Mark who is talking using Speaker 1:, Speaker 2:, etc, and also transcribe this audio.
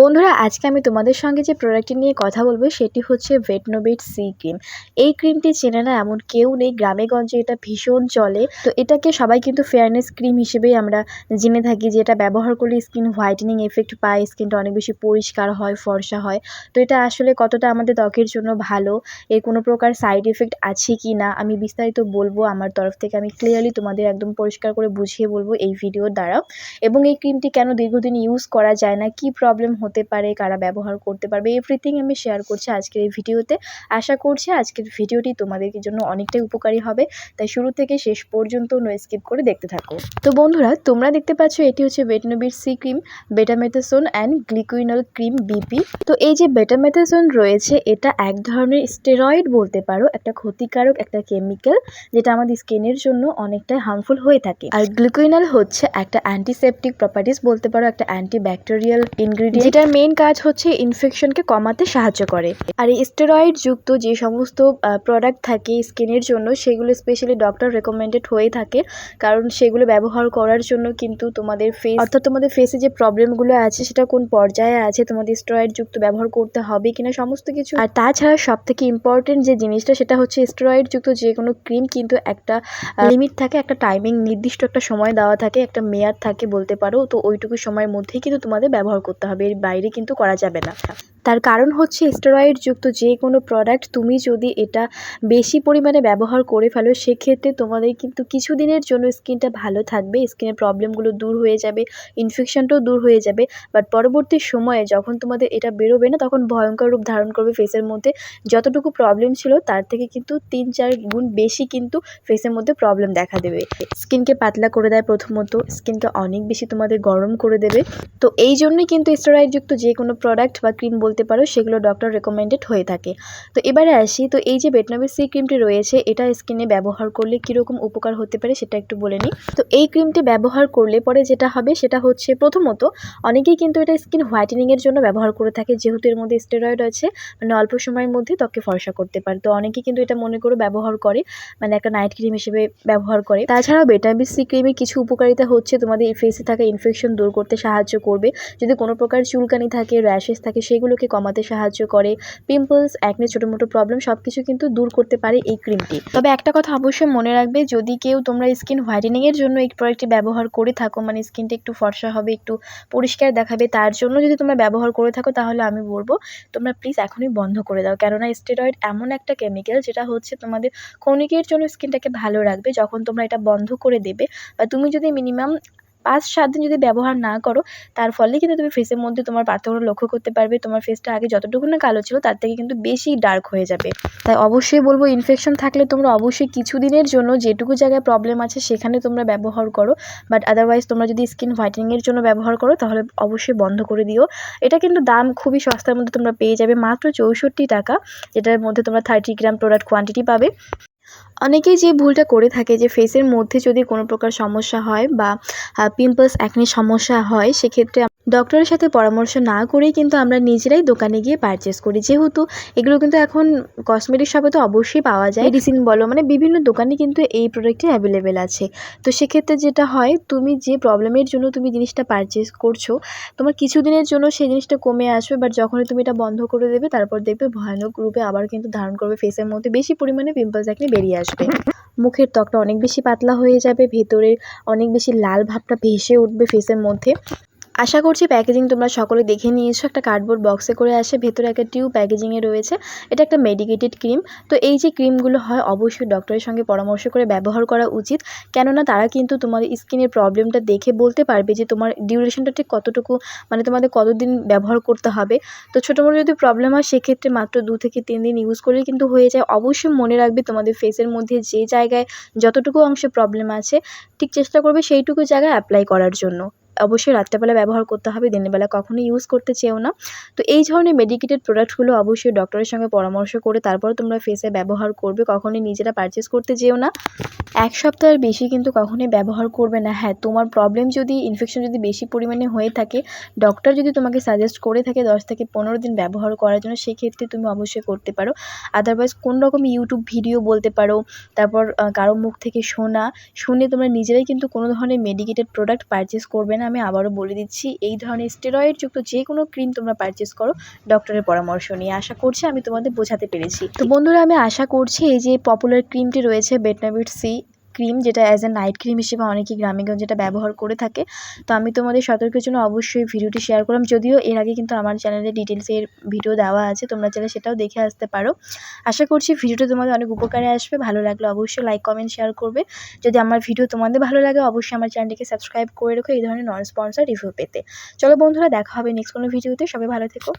Speaker 1: বন্ধুরা, আজকে আমি তোমাদের সঙ্গে যে প্রোডাক্টটি নিয়ে কথা বলব, সেটি হচ্ছে ভেটনোভিট সি ক্রিম এই ক্রিমটি চেনে না এমন কেউ নেই, গ্রামে গঞ্জে এটা ভীষণ চলে। তো এটাকে সবাই কিন্তু ফেয়ারনেস ক্রিম হিসেবেই আমরা জেনে থাকি যে এটা ব্যবহার করলে স্কিন হোয়াইটেনিং এফেক্ট পায় স্কিনটা অনেক বেশি পরিষ্কার হয়, ফর্সা হয়। তো এটা আসলে কতটা আমাদের ত্বকের জন্য ভালো, এর কোনো প্রকার সাইড এফেক্ট আছে কি না, আমি বিস্তারিত বলব। আমার তরফ থেকে আমি ক্লিয়ারলি তোমাদের একদম পরিষ্কার করে বুঝিয়ে বলব এই ভিডিওর দ্বারা। এবং এই ক্রিমটি কেন দীর্ঘদিন ইউজ করা যায় না, কি প্রবলেম হতে পারে, কারা ব্যবহার করতে পারবে এভরিথিং আমি শেয়ার করছি আজকের এই ভিডিওতে। আশা করছি আজকের ভিডিওটি তোমাদের জন্য অনেকটাই উপকারী হবে। তাই শুরু থেকে শেষ পর্যন্ত নো স্কিপ করে দেখতে থাকো। তো বন্ধুরা, তোমরা দেখতে পাচ্ছ এটি হচ্ছে বেটনোবির C cream betamethasone and clioquinol cream BP তো এই যে বেটামেথাসোন রয়েছে, এটা এক ধরনের স্টেরয়েড বলতে পারো, একটা ক্ষতিকারক একটা কেমিক্যাল যেটা আমাদের স্কিনের জন্য অনেকটাই হার্মফুল হয়ে থাকে। আর গ্লুকুইনাল হচ্ছে একটা অ্যান্টিসেপটিক প্রপার্টিস বলতে পারো, একটা অ্যান্টিব্যাকটেরিয়াল ইনগ্রিডিয়েন্ট যেটার মেন কাজ হচ্ছে ইনফেকশনকে কমাতে সাহায্য করে। আর এই স্টেরয়েড যুক্ত যে সমস্ত প্রোডাক্ট থাকে স্কিনের জন্য, সেগুলো স্পেশালি ডক্টর রেকমেন্ডেড হয়ে থাকে। কারণ সেগুলো ব্যবহার করার জন্য কিন্তু তোমাদের ফেস অর্থাৎ তোমাদের ফেসে যে প্রবলেমগুলো আছে, সেটা কোন পর্যায়ে আছে, তোমাদের স্টেরয়েড যুক্ত ব্যবহার করতে হবে কিনা, সমস্ত কিছু। আর তাছাড়া সব থেকে ইম্পর্টেন্ট যে জিনিসটা, সেটা হচ্ছে স্টেরয়েড যুক্ত যে কোনো ক্রিম কিন্তু একটা লিমিট থাকে, একটা টাইমিং নির্দিষ্ট একটা সময় দেওয়া থাকে, একটা মেয়াদ থাকে বলতে পারো। তো ওইটুকু সময়ের মধ্যেই কিন্তু তোমাদের ব্যবহার করতে হবে। বাইরে কিন্তু করা যাবে না। তার কারণ হচ্ছে স্টেরয়েড যুক্ত যে কোনো প্রোডাক্ট তুমি যদি এটা বেশি পরিমাণে ব্যবহার করে ফেলো, সেক্ষেত্রে তোমাদের কিন্তু কিছু দিনের জন্য স্কিনটা ভালো থাকবে, স্কিনের প্রবলেমগুলো দূর হয়ে যাবে ইনফেকশনটাও দূর হয়ে যাবে বাট পরবর্তী সময়ে যখন তোমাদের এটা বেরোবে না, তখন ভয়ঙ্কর রূপ ধারণ করবে ফেসের মধ্যে। যতটুকু প্রবলেম ছিল, তার থেকে কিন্তু তিন চার গুণ বেশি কিন্তু ফেসের মধ্যে প্রবলেম দেখা দেবে। স্কিনকে পাতলা করে দেয় প্রথমত, স্কিনকে অনেক বেশি তোমাদের গরম করে দেবে। তো এই জন্যই কিন্তু স্টেরয়েডযুক্ত যে কোনো প্রোডাক্ট বা ক্রিম বলতে পারো, সেগুলো ডক্টর রেকমেন্ডেড হয়ে থাকে। তো এবারে আসি, তো এই যে বেটনাবির সি ক্রিমটি রয়েছে, এটা স্কিনে ব্যবহার করলে কীরকম উপকার হতে পারে সেটা একটু বলে নিই। তো এই ক্রিমটি ব্যবহার করলে পরে যেটা হবে, সেটা হচ্ছে প্রথমত, অনেকেই কিন্তু এটা স্কিন হোয়াইটেনিংয়ের জন্য ব্যবহার করে থাকে, যেহেতু এর মধ্যে স্টেরয়েড আছে মানে অল্প সময়ের মধ্যে ত্বকে ফর্সা করতে পারে। তো অনেকেই কিন্তু এটা মনে করে ব্যবহার করে মানে একটা নাইট ক্রিম হিসেবে ব্যবহার করে। তাছাড়াও বেটাবির সি ক্রিমের কিছু উপকারিতা হচ্ছে, তোমাদের ফেসে থাকা ইনফেকশন দূর করতে সাহায্য করবে। যদি কোনো প্রকার চুলকানি থাকে র্যাশেস থাকে, সেগুলোকে কমাতে সাহায্য করে পিম্পলস একনে ছোটো মোটো প্রবলেম সব কিছু কিন্তু দূর করতে পারে এই ক্রিমটি তবে একটা কথা অবশ্যই মনে রাখবে, যদি কেউ তোমরা স্কিন হোয়াইটেনিংয়ের জন্য এই প্রোডাক্টটি ব্যবহার করে থাকো মানে স্কিনটা একটু ফর্সা হবে, একটু পরিষ্কার দেখাবে, তার জন্য যদি তোমরা ব্যবহার করে থাকো, তাহলে আমি বলব তোমরা প্লিজ এখনই বন্ধ করে দাও। কেননা স্টেরয়েড এমন একটা কেমিক্যাল যেটা হচ্ছে তোমাদের ক্ষণিকের জন্য স্কিনটাকে ভালো রাখবে, যখন তোমরা এটা বন্ধ করে দেবে বা তুমি যদি মিনিমাম পাঁচ সাত দিন যদি ব্যবহার না করো, তার ফলে কিন্তু তুমি ফেসের মধ্যে তোমার পার্থক্য লক্ষ্য করতে পারবে। তোমার ফেসটা আগে যতটুকু না কালো ছিল, তার থেকে কিন্তু বেশি ডার্ক হয়ে যাবে। তাই অবশ্যই বলব ইনফেকশন থাকলে তোমরা অবশ্যই কিছু দিনের জন্য যেটুকু জায়গায় প্রবলেম আছে, সেখানে তোমরা ব্যবহার করো। বাট আদারওয়াইজ তোমরা যদি স্কিন হোয়াইটেনিংয়ের জন্য ব্যবহার করো, তাহলে অবশ্যই বন্ধ করে দিও। এটা কিন্তু দাম খুবই সস্তার মধ্যে তোমরা পেয়ে যাবে, মাত্র চৌষট্টি টাকা, যেটার মধ্যে তোমরা থার্টি গ্রাম প্রোডাক্ট কোয়ান্টিটি পাবে। অনেকেই যে ভুলটা করে থাকে যে ফেসের মধ্যে যদি কোনো প্রকার সমস্যা হয় বা পিম্পলস একনি সমস্যা হয়, সেক্ষেত্রে ডক্টরের সাথে পরামর্শ না করেই কিন্তু আমরা নিজেরাই দোকানে গিয়ে পারচেস করি। যেহেতু এগুলো কিন্তু এখন কসমেটিক শপে তো অবশ্যই পাওয়া যায়। মেডিসিন বলো মানে বিভিন্ন দোকানে কিন্তু এই প্রোডাক্টটি অ্যাভেলেবেল আছে। তো সেক্ষেত্রে যেটা হয়, তুমি যে প্রবলেমের জন্য তুমি জিনিসটা পারচেস করছ, তোমার কিছুদিনের জন্য সেই জিনিসটা কমে আসবে বাট যখনই তুমি এটা বন্ধ করে দেবে, তারপর দেখবে ভয়ানক রূপে আবার কিন্তু ধারণ করবে ফেসের মধ্যে। বেশি পরিমাণে পিম্পলস একনি বেরিয়ে আসবে। মুখের ত্বকটা অনেক বেশি পাতলা হয়ে যাবে ভেতরে অনেক বেশি লাল ভাবটা ভেসে উঠবে ফেসের মধ্যে। আশা করছি প্যাকেজিং তোমরা সকলে দেখে নিয়েছো। একটা কার্ডবোর্ড বক্সে করে আসে, ভেতরে একটা টিউব প্যাকেজিংয়ে রয়েছে। এটা একটা মেডিকেটেড ক্রিম তো এই যে ক্রিমগুলো হয়, অবশ্যই ডক্টরের সঙ্গে পরামর্শ করে ব্যবহার করা উচিত। কেননা তারা কিন্তু তোমাদের স্কিনের প্রবলেমটা দেখে বলতে পারবে যে তোমার ডিউরেশনটা ঠিক কতটুকু মানে তোমাদের কতদিন ব্যবহার করতে হবে। তো ছোটো মোটো যদি প্রবলেম হয়, সেক্ষেত্রে মাত্র দু থেকে তিন দিন ইউজ করলে কিন্তু হয়ে যায়। অবশ্যই মনে রাখবে তোমাদের ফেসের মধ্যে যে জায়গায় যতটুকু অংশে প্রবলেম আছে, ঠিক চেষ্টা করবে সেইটুকু জায়গায় অ্যাপ্লাই করার জন্য। অবশ্যই রাত্রেবেলা ব্যবহার করতে হবে দিনের বেলা কখনোই ইউজ করতে চেও না। তো এই ধরনের মেডিকেটেড প্রোডাক্টগুলো অবশ্যই ডক্টরের সঙ্গে পরামর্শ করে তারপর তোমরা ফেসে ব্যবহার করবে, কখনোই নিজেরা পারচেস করতে যেও না। এক সপ্তাহের বেশি কিন্তু কখনোই ব্যবহার করবে না। হ্যাঁ তোমার প্রবলেম যদি ইনফেকশন যদি বেশি পরিমাণে হয়ে থাকে ডক্টর যদি তোমাকে সাজেস্ট করে থাকে দশ থেকে পনেরো দিন ব্যবহার করার জন্য, সেক্ষেত্রে তুমি অবশ্যই করতে পারো। আদারওয়াইজ কোন রকম ইউটিউব ভিডিও বলতে পারো, তারপর কারও মুখ থেকে শোনা, শুনে তোমরা নিজেরাই কিন্তু কোনো ধরনের মেডিকেটেড প্রোডাক্ট পারচেস করবে না। আমি আবারও বলে দিচ্ছি, এই ধরনের স্টেরয়েডযুক্ত যে কোনো ক্রিম তোমরা পারচেস করো ডক্টরের পরামর্শ নিয়ে। আশা করছি আমি তোমাদের বোঝাতে পেরেছি। তো বন্ধুরা, আমি আশা করছি এই যে পপুলার ক্রিমটি রয়েছে বেটনাবিট সি ক্রিম যেটা অ্যাজ এ নাইট ক্রিম হিসেবে অনেকেই গ্রামেগঞ্জে যেটা ব্যবহার করে থাকে। তো আমি তোমাদের সতর্কের জন্য অবশ্যই ভিডিওটি শেয়ার করলাম। যদিও এর আগে কিন্তু আমার চ্যানেলে ডিটেলসের ভিডিও দেওয়া আছে, তোমরা চাইলে সেটাও দেখে আসতে পারো। আশা করছি ভিডিওটা তোমাদের অনেক উপকারে আসবে। ভালো লাগলে অবশ্যই লাইক কমেন্ট শেয়ার করবে। যদি আমার ভিডিও তোমাদের ভালো লাগে, অবশ্যই আমার চ্যানেলটিকে সাবস্ক্রাইব করে রেখো। এই ধরনের নন স্পন্সার রিভিউ পেতে। চলো বন্ধুরা, দেখা হবে নেক্সট কোনো ভিডিওতে সবাই ভালো থেকো।